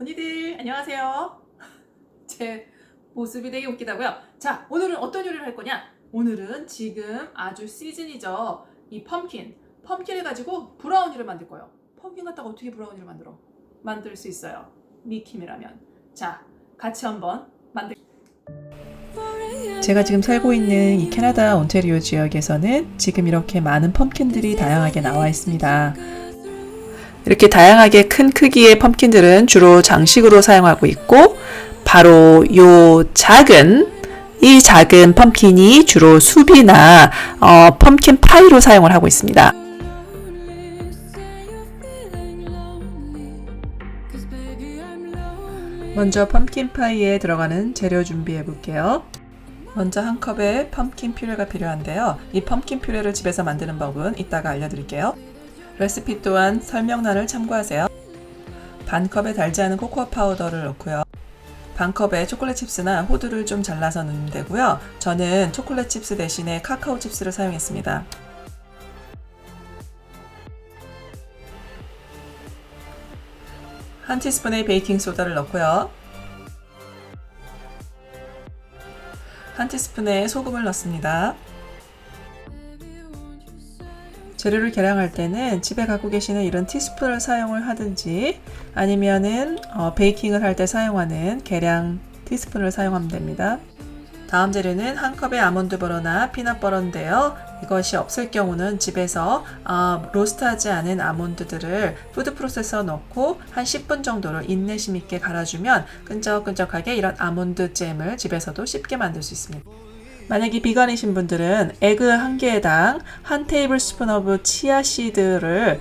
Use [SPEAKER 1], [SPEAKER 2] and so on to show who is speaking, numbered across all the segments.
[SPEAKER 1] 언니들 안녕하세요. 제 모습이 되게 웃기다고요. 자, 오늘은 어떤 요리를 할 거냐? 오늘은 지금 아주 시즌이죠. 이 펌킨. 펌킨을 가지고 브라우니를 만들 거예요. 펌킨 갖다가 어떻게 브라우니를 만들어? 만들 수 있어요. 미킴이라면. 자, 같이 한번 만들. 제가 지금 살고 있는 이 캐나다 온타리오 지역에서는 지금 이렇게 많은 펌킨들이 다양하게 나와 있습니다. 이렇게 다양하게 큰 크기의 펌킨들은 주로 장식으로 사용하고 있고 바로 요 작은 이 작은 펌킨이 주로 수비나 어, 펌킨 파이로 사용을 하고 있습니다. 먼저 펌킨 파이에 들어가는 재료 준비해 볼게요. 먼저 한 컵에 펌킨 퓨레가 필요한데요. 이 펌킨 퓨레를 집에서 만드는 법은 이따가 알려드릴게요. 레시피 또한 설명란을 참고하세요. 반 컵에 달지 않은 코코아 파우더를 넣고요. 반 컵에 초콜릿 칩스나 호두를 좀 잘라서 넣으면 되고요. 저는 초콜릿 칩스 대신에 카카오 칩스를 사용했습니다. 한 티스푼의 베이킹 소다를 넣고요. 한 티스푼의 소금을 넣습니다. 재료를 계량할 때는 집에 갖고 계시는 이런 티스푼을 사용을 하든지 아니면은 어, 베이킹을 할 때 사용하는 계량 티스푼을 사용하면 됩니다. 다음 재료는 한 컵의 아몬드 버터나 피넛 버터인데요. 이것이 없을 경우는 집에서 어, 로스트하지 않은 아몬드들을 푸드 프로세서 넣고 한 10분 정도를 인내심 있게 갈아주면 끈적끈적하게 이런 아몬드 잼을 집에서도 쉽게 만들 수 있습니다. 만약에 비건이신 분들은 에그 한 개당 한 테이블 스푼 오브 치아 씨드를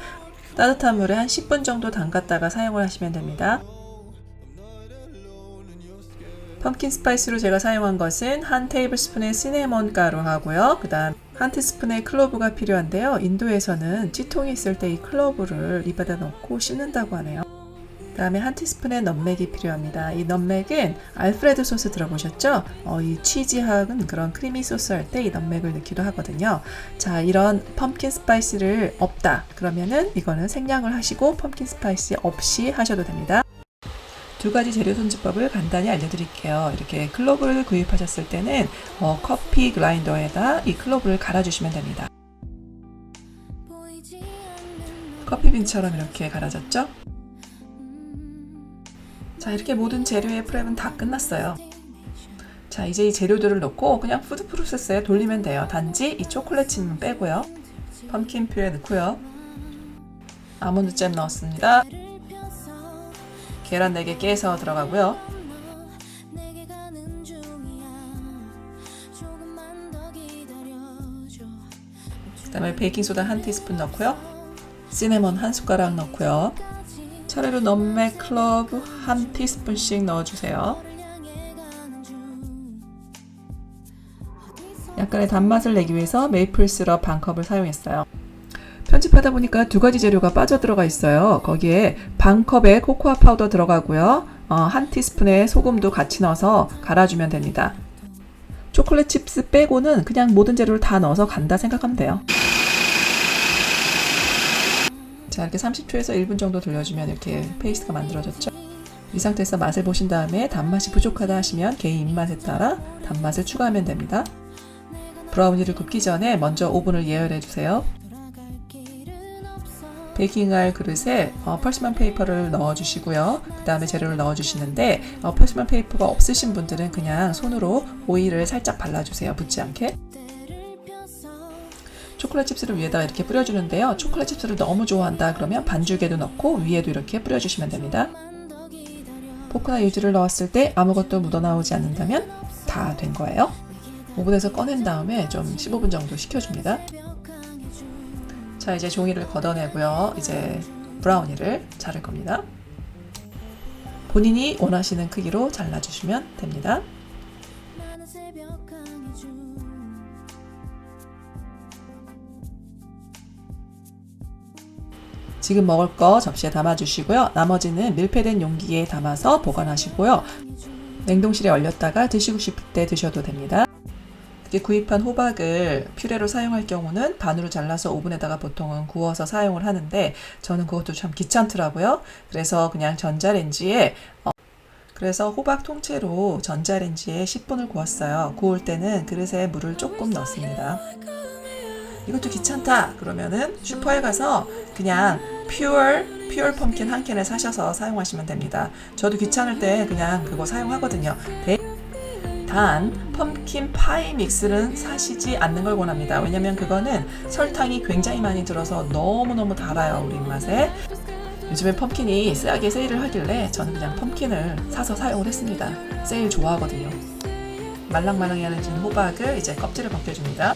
[SPEAKER 1] 따뜻한 물에 한 10분 정도 담갔다가 사용을 하시면 됩니다. 펌킨 스파이스로 제가 사용한 것은 한 테이블 스푼의 시네몬 가루 하고요. 그 다음 한 티스푼의 클로브가 필요한데요. 인도에서는 찌통이 있을 때 이 클로브를 입에다 넣고 씹는다고 하네요. 그다음에 한 티스푼의 넛맥이 필요합니다. 이 넛맥은 알프레드 소스 들어보셨죠? 어, 이 치즈하은 그런 크리미 소스 할 때이 넛맥을 넣기도 하거든요. 자, 이런 펌킨 스파이스를 없다. 그러면은 이거는 생략을 하시고 펌킨 스파이스 없이 하셔도 됩니다. 두 가지 재료 손질법을 간단히 알려드릴게요. 이렇게 클로브를 구입하셨을 때는 어, 커피 그라인더에다 이 클로브를 갈아주시면 됩니다. 커피빈처럼 이렇게 갈아졌죠? 자, 이렇게 모든 재료의 프랩은 다 끝났어요. 자, 이제 이 재료들을 넣고 그냥 푸드 프로세서에 돌리면 돼요. 단지 이 초콜릿 칩은 빼고요. 펌킨 퓨레 넣고요. 아몬드 잼 넣었습니다. 계란 4개 깨서 들어가고요. 그 다음에 베이킹 소다 한 티스푼 넣고요. 시네몬 한 숟가락 넣고요. 차례로 넛맥 클러브 한 티스푼씩 넣어주세요. 약간의 단맛을 내기 위해서 메이플 시럽 반 컵을 사용했어요. 편집하다 보니까 두 가지 재료가 빠져 들어가 있어요. 거기에 반 컵의 코코아 파우더 들어가고요. 어, 한 티스푼의 소금도 같이 넣어서 갈아주면 됩니다. 초콜릿 칩스 빼고는 그냥 모든 재료를 다 넣어서 간다 생각하면 돼요. 자, 이렇게 30초에서 1분 정도 돌려주면 이렇게 페이스트가 만들어졌죠. 이 상태에서 맛을 보신 다음에 단맛이 부족하다 하시면 개인 입맛에 따라 단맛을 추가하면 됩니다. 브라우니를 굽기 전에 먼저 오븐을 예열해 주세요. 베이킹할 그릇에 어, 펄스만 페이퍼를 넣어 주시고요. 그 다음에 재료를 넣어 주시는데 어, 펄스만 페이퍼가 없으신 분들은 그냥 손으로 오일을 살짝 발라주세요. 붙지 않게. 초콜릿 칩스를 위에다가 이렇게 뿌려주는데요. 초콜릿 칩스를 너무 좋아한다 그러면 반죽에도 넣고 위에도 이렇게 뿌려주시면 됩니다. 포크나 유지를 넣었을 때 아무것도 묻어나오지 않는다면 다 된 거예요. 오븐에서 꺼낸 다음에 좀 15분 정도 식혀줍니다. 자, 이제 종이를 걷어내고요. 이제 브라우니를 자를 겁니다. 본인이 원하시는 크기로 잘라주시면 됩니다. 지금 먹을 거 접시에 담아주시고요. 나머지는 밀폐된 용기에 담아서 보관하시고요. 냉동실에 얼렸다가 드시고 싶을 때 드셔도 됩니다. 구입한 호박을 퓨레로 사용할 경우는 반으로 잘라서 오븐에다가 보통은 구워서 사용을 하는데 저는 그것도 참 귀찮더라고요. 그래서 그냥 전자레인지에 어, 그래서 호박 통째로 전자레인지에 10분을 구웠어요. 구울 때는 그릇에 물을 조금 넣습니다. 이것도 귀찮다 그러면은 슈퍼에 가서 그냥 퓨얼 퓨얼 펌킨 한 캔을 사셔서 사용하시면 됩니다. 저도 귀찮을 때 그냥 그거 사용하거든요. 대- 단 펌킨 파이 믹스는 사시지 않는 걸 권합니다. 왜냐면 그거는 설탕이 굉장히 많이 들어서 너무너무 달아요 우리 입맛에. 요즘에 펌킨이 싸게 세일을 하길래 저는 그냥 펌킨을 사서 사용을 했습니다. 세일 좋아하거든요. 말랑말랑해진 호박을 이제 껍질을 벗겨줍니다.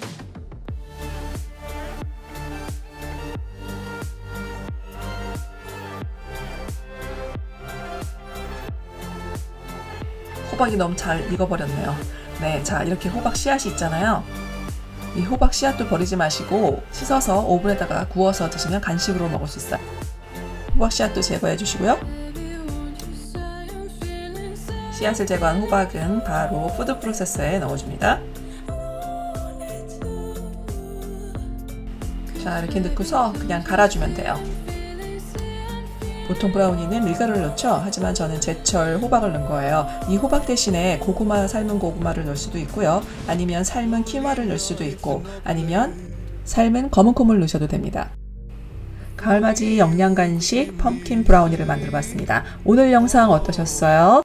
[SPEAKER 1] 호박이 너무 잘 익어버렸네요. 네, 자 이렇게 호박 씨앗이 있잖아요. 이 호박 씨앗도 버리지 마시고 씻어서 오븐에다가 구워서 드시면 간식으로 먹을 수 있어요. 호박 씨앗도 제거해 주시고요. 씨앗을 제거한 호박은 바로 푸드 프로세서에 넣어줍니다. 자 이렇게 넣고서 그냥 갈아주면 돼요. 보통 브라우니는 밀가루를 넣죠. 하지만 저는 제철 호박을 넣은 거예요. 이 호박 대신에 고구마 삶은 고구마를 넣을 수도 있고요. 아니면 삶은 키와를 넣을 수도 있고 아니면 삶은 검은 콩을 넣으셔도 됩니다. 가을맞이 영양 간식 펌킨 브라우니를 만들어 봤습니다. 오늘 영상 어떠셨어요?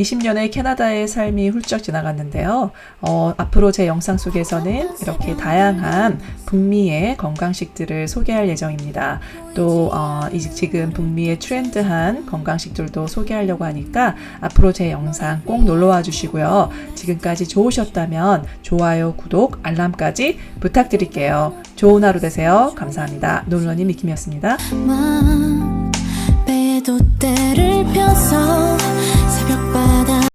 [SPEAKER 1] 20년의 캐나다의 삶이 훌쩍 지나갔는데요. 어, 앞으로 제 영상 속에서는 이렇게 다양한 북미의 건강식들을 소개할 예정입니다. 또 어, 이- 지금 북미의 트렌드한 건강식들도 소개하려고 하니까 앞으로 제 영상 꼭 놀러와 주시고요. 지금까지 좋으셨다면 좋아요, 구독, 알람까지 부탁드릴게요. 좋은 하루 되세요. 감사합니다. 놀러님 미킴이었습니다.
[SPEAKER 2] 만 배도 때를 펴서